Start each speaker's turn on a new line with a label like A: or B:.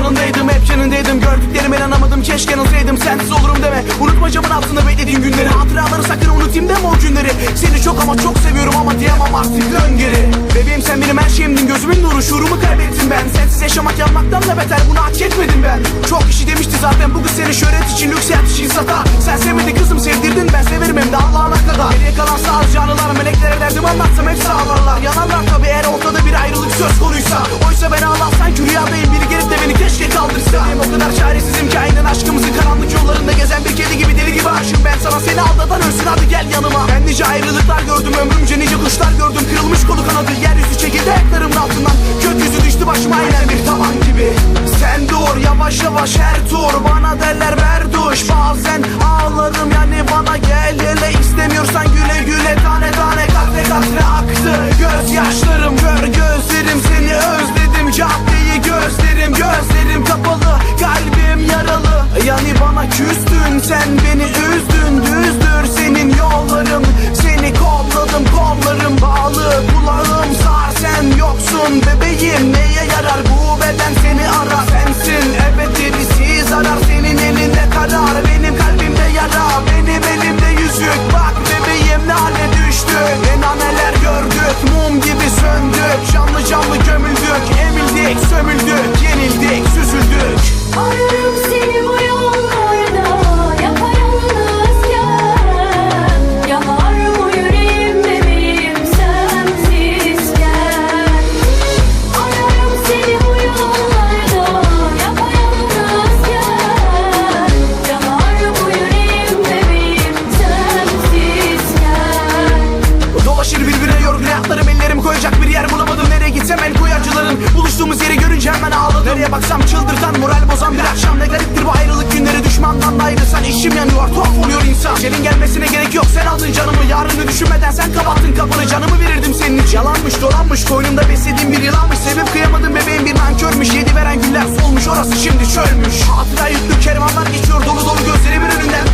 A: yanındaydım hep yanındaydım. Gördüklerime inanamadım keşke yanılsaydım. Sensiz olurum deme. Unutma camın altında beklediğin günleri. Hatıraları sakın unutayım deme o günleri. Seni çok ama çok seviyorum ama diyemem artık. Dön geri. Bebeğim sen benim her şeyimdin. Gözümün nuru şuurumu kaybettim ben. Sensiz yaşamak yanmaktan da beter. Bunu hak etmedim ben. Çok kişi demişti zaten bu kız seni şöhret için lüks hayat için satar. Sen sevmedin kızım sevdirdin. Ben severim hem de Allah'ına kadar. Geriye kalan sağ canlılar meleklere derdim anlatsam hepsi ağlarlar ayrılıklar gördüm ömrümce nice kuşlar gördüm. Kırılmış kolu kanadı yeryüzü çekildi ayaklarımın altından. Gökyüzü düştü başıma aynen bir tavan gibi. Sen dur yavaş yavaş her tur. Bana derler berduş Bazen sen yoksun bebeğim Neye Baksam çıldırtan moral bozan bir akşam Ne gariptir. Bu ayrılık günleri düşmandan da ayrılsan içim yanıyor tuhaf oluyor insan. Senin gelmesine gerek yok sen aldın canımı. Yarını düşünmeden sen kapattın kapını. Canımı verirdim senin için. Yalanmış dolanmış koynumda beslediğim bir yılanmış. Sevip kıyamadım bebeğim bir nankörmüş. Yedi veren güller solmuş orası şimdi çölmüş. Hatıra yüklü kervanlar geçiyor dolu dolu gözlerimin önünden